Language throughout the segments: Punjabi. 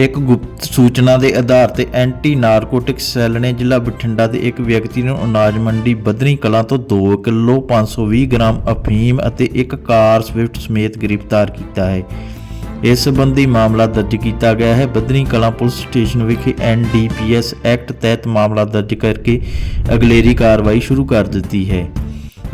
ਇੱਕ ਗੁਪਤ ਸੂਚਨਾ ਦੇ ਆਧਾਰ ਤੇ ਐਂਟੀ ਨਾਰਕੋਟਿਕਸ ਸੈੱਲ ਨੇ ਜ਼ਿਲ੍ਹਾ ਬਠਿੰਡਾ ਦੇ ਇੱਕ ਵਿਅਕਤੀ ਨੂੰ ਅਨਾਜ ਮੰਡੀ ਬਦਨੀ ਕਲਾਂ ਤੋਂ 2 ਕਿਲੋ 520 ਗ੍ਰਾਮ ਅਫੀਮ ਅਤੇ ਇੱਕ ਕਾਰ ਸਵਿਫਟ ਸਮੇਤ ਗ੍ਰਿਫਤਾਰ ਕੀਤਾ ਹੈ। ਇਸ ਸੰਬੰਧੀ ਮਾਮਲਾ ਦਰਜ ਕੀਤਾ ਗਿਆ ਹੈ। ਬਦਨੀ ਕਲਾਂ ਪੁਲਿਸ ਸਟੇਸ਼ਨ ਵਿਖੇ ਐਨਡੀਪੀਐਸ ਐਕਟ ਤਹਿਤ ਮਾਮਲਾ ਦਰਜ ਕਰਕੇ ਅਗਲੇਰੀ ਕਾਰਵਾਈ ਸ਼ੁਰੂ ਕਰ ਦਿੱਤੀ ਹੈ।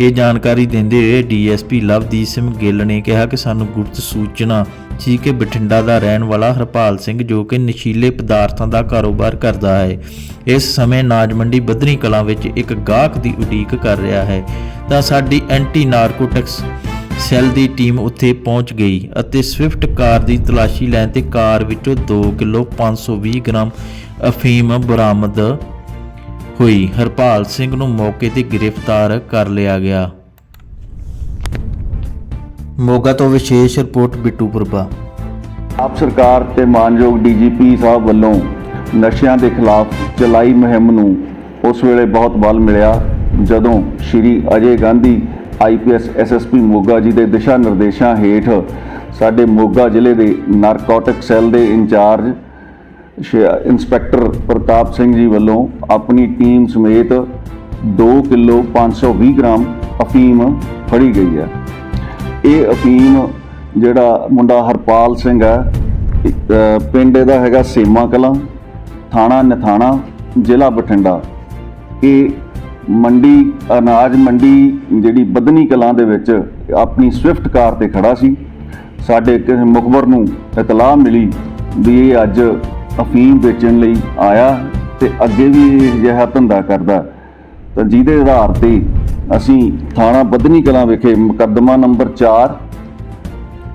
ਇਹ ਜਾਣਕਾਰੀ ਦਿੰਦੇ ਹੋਏ ਡੀਐਸਪੀ ਲਵਦੀਪ ਸਿੰਘ ਗਿੱਲ ਨੇ ਕਿਹਾ ਕਿ ਸਾਨੂੰ ਗੁਪਤ ਸੂਚਨਾ ਸੀ ਕਿ ਬਠਿੰਡਾ ਦਾ ਰਹਿਣ ਵਾਲਾ ਹਰਪਾਲ ਸਿੰਘ ਜੋ ਕਿ ਨਸ਼ੀਲੇ ਪਦਾਰਥਾਂ ਦਾ ਕਾਰੋਬਾਰ ਕਰਦਾ ਹੈ, ਇਸ ਸਮੇਂ ਨਾਜ ਮੰਡੀ ਬਦਨੀ ਕਲਾਂ ਵਿੱਚ ਇੱਕ ਗਾਹਕ ਦੀ ਉਡੀਕ ਕਰ ਰਿਹਾ ਹੈ। ਤਾਂ ਸਾਡੀ ਐਂਟੀ ਨਾਰਕੋਟਿਕਸ ਸੈੱਲ ਦੀ ਟੀਮ ਉੱਥੇ ਪਹੁੰਚ ਗਈ ਅਤੇ ਸਵਿਫਟ ਕਾਰ ਦੀ ਤਲਾਸ਼ੀ ਲੈਣ ਤੇ ਕਾਰ ਵਿੱਚੋਂ 2 ਕਿਲੋ 520 ਗ੍ਰਾਮ ਅਫੀਮ ਬਰਾਮਦ ਹੋਈ। ਹਰਪਾਲ ਸਿੰਘ ਨੂੰ ਮੌਕੇ ਤੇ ਗ੍ਰਿਫਤਾਰ ਕਰ ਲਿਆ ਗਿਆ। ਮੋਗਾ ਤੋਂ ਵਿਸ਼ੇਸ਼ ਰਿਪੋਰਟ ਬਿੱਟੂ ਪੁਰਬਾ। ਆਪ ਸਰਕਾਰ ਤੇ ਮਾਨਯੋਗ ਡੀਜੀਪੀ ਸਾਹਿਬ ਵੱਲੋਂ ਨਸ਼ਿਆਂ ਦੇ ਖਿਲਾਫ ਚਲਾਈ ਮੁਹਿੰਮ ਨੂੰ ਉਸ ਵੇਲੇ ਬਹੁਤ ਬਲ ਮਿਲਿਆ, ਜਦੋਂ ਸ਼੍ਰੀ ਅਜੇ ਗਾਂਧੀ ਆਈਪੀਐਸ ਐਸਐਸਪੀ ਮੋਗਾ ਜੀ ਦੇ ਦਿਸ਼ਾ ਨਿਰਦੇਸ਼ਾਂ ਹੇਠ ਸਾਡੇ ਮੋਗਾ ਜ਼ਿਲ੍ਹੇ ਦੇ ਨਾਰਕੋਟਿਕ ਸੈੱਲ ਦੇ ਇੰਚਾਰਜ ਇੰਸਪੈਕਟਰ ਪ੍ਰਤਾਪ ਸਿੰਘ ਜੀ ਵੱਲੋਂ ਆਪਣੀ ਟੀਮ ਸਮੇਤ 2 ਕਿਲੋ 520 ਗ੍ਰਾਮ ਅਫੀਮ ਫੜੀ ਗਈ ਹੈ। ਇਹ ਅਫੀਮ ਜਿਹੜਾ ਮੁੰਡਾ ਹਰਪਾਲ ਸਿੰਘ ਹੈ ਇੱਕ, ਪਿੰਡ ਇਹਦਾ ਹੈਗਾ ਸੇਮਾ ਕਲਾਂ ਥਾਣਾ ਨਥਾਣਾ ਜ਼ਿਲ੍ਹਾ ਬਠਿੰਡਾ। ਇਹ ਮੰਡੀ ਅਨਾਜ ਮੰਡੀ ਜਿਹੜੀ ਬਦਨੀ ਕਲਾਂ ਦੇ ਵਿੱਚ ਆਪਣੀ ਸਵਿਫਟ ਕਾਰ ਤੇ ਖੜਾ ਸੀ। ਸਾਡੇ ਕਿਸੇ ਮੁਖਬਰ ਨੂੰ ਇਤਲਾਹ ਮਿਲੀ ਵੀ ਇਹ ਅੱਜ ਅਫੀਮ ਵੇਚਣ ਲਈ ਆਇਆ ਤੇ ਅੱਗੇ ਵੀ ਇਹ ਅਜਿਹਾ ਧੰਦਾ ਕਰਦਾ। ਤਾਂ ਜਿਹਦੇ ਆਧਾਰ ਤੇ ਅਸੀਂ ਥਾਣਾ ਬਦਨੀ ਕਲਾਂ ਵਿਖੇ ਮੁਕੱਦਮਾ ਨੰਬਰ 4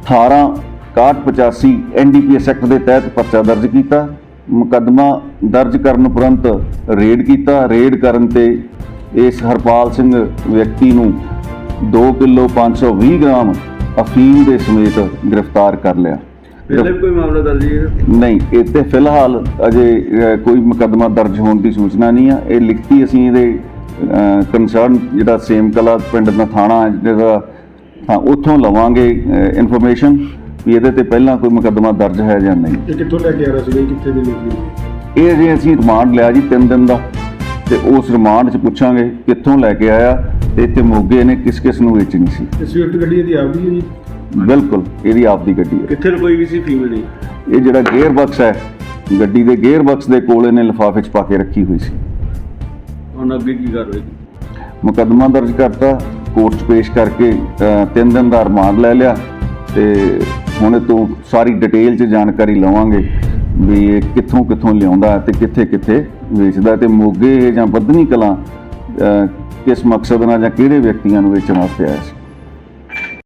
18 6185 ਐਨਡੀਪੀਐਸ ਐਕਟ ਦੇ ਤਹਿਤ ਪਰਚਾ ਦਰਜ ਕੀਤਾ। ਮੁਕੱਦਮਾ ਦਰਜ ਕਰਨ ਉਪਰੰਤ ਰੇਡ ਕੀਤਾ। ਰੇਡ ਕਰਨ ਤੇ ਇਸ ਹਰਪਾਲ ਸਿੰਘ ਵਿਅਕਤੀ ਨੂੰ 2 ਕਿਲੋ 520 ਗ੍ਰਾਮ ਅਫੀਮ ਦੇ ਸਮੇਤ ਗ੍ਰਿਫਤਾਰ ਕਰ ਲਿਆ। ਪਹਿਲੇ ਕੋਈ ਮਾਮਲਾ ਦਰਜ ਨਹੀਂ ਇਹ ਤੇ ਫਿਲਹਾਲ ਅਜੇ ਕੋਈ ਮੁਕੱਦਮਾ ਦਰਜ ਹੋਣ ਦੀ ਸੂਚਨਾ ਨਹੀਂ ਆ। ਇਹ ਲਿਖਤੀ ਅਸੀਂ ਇਹਦੇ ਕੰਸਰਨ ਜਿਹੜਾ ਸੇਮ ਕਲਾ ਪਿੰਡ ਦਾ ਥਾਣਾ ਜਿਹੜਾ ਹਾਂ ਉੱਥੋਂ ਲਵਾਂਗੇ ਇਨਫੋਰਮੇਸ਼ਨ ਵੀ ਇਹਦੇ ਤੇ ਪਹਿਲਾਂ ਕੋਈ ਮੁਕੱਦਮਾ ਦਰਜ ਹੈ ਜਾਂ ਨਹੀਂ। ਇਹ ਕਿੱਥੋਂ ਲੈ ਕੇ ਆ ਰਿਹਾ ਸੀ ਕਿੱਥੇ ਦੇ ਲੋਕ ਇਹ ਜੇ ਅਸੀਂ ਰਿਮਾਂਡ ਲਿਆ ਜੀ 3 ਦਿਨ ਦਾ ਤੇ ਉਸ ਰਿਮਾਂਡ 'ਚ ਪੁੱਛਾਂਗੇ ਕਿੱਥੋਂ ਲੈ ਕੇ ਆਇਆ ਤੇ ਇੱਥੇ ਮੋਗੇ ਨੇ ਕਿਸ ਕਿਸ ਨੂੰ ਵੇਚਣੀ ਸੀ। ਸਵਿਫਟ ਗੱਡੀ ਇਹਦੀ ਆਪਦੀ ਹੈ ਜੀ? ਬਿਲਕੁਲ ਇਹਦੀ ਆਪਦੀ ਗੱਡੀ ਹੈ। ਕਿੱਥੇ ਕੋਈ ਵੀ ਸੀ ਫੀਮੇਲ ਨਹੀਂ ਇਹ ਜਿਹੜਾ ਗੇਅਰ ਬਕਸ ਹੈ ਗੱਡੀ ਦੇ ਗੇਅਰ ਬਕਸ ਦੇ ਕੋਲ ਇਹਨੇ ਲਿਫਾਫੇ 'ਚ ਪਾ ਕੇ ਰੱਖੀ ਹੋਈ ਸੀ। ਹੁਣ ਅੱਗੇ ਕੀ ਕਾਰਵਾਈ ਮੁਕੱਦਮਾ ਦਰਜ ਕਰਤਾ, ਕੋਰਟ 'ਚ ਪੇਸ਼ ਕਰਕੇ 3 ਦਿਨ ਦਾ ਰਿਮਾਂਡ ਲੈ ਲਿਆ ਤੇ ਹੁਣ ਇਹ ਤੋਂ ਸਾਰੀ ਡਿਟੇਲ 'ਚ ਜਾਣਕਾਰੀ ਲਵਾਂਗੇ ਵੀ ਇਹ ਕਿੱਥੋਂ ਕਿੱਥੋਂ ਲਿਆਉਂਦਾ ਤੇ ਕਿੱਥੇ ਕਿੱਥੇ ਵੇਚਦਾ ਤੇ ਮੋਗੇ ਇਹ ਜਾਂ ਬੱਧਨੀ ਕਲਾ ਕਿਸ ਮਕਸਦ ਨਾਲ ਜਾਂ ਕਿਹੜੇ ਵਿਅਕਤੀਆਂ ਨੂੰ ਵੇਚਣ ਵਾਸਤੇ ਆਇਆ ਸੀ?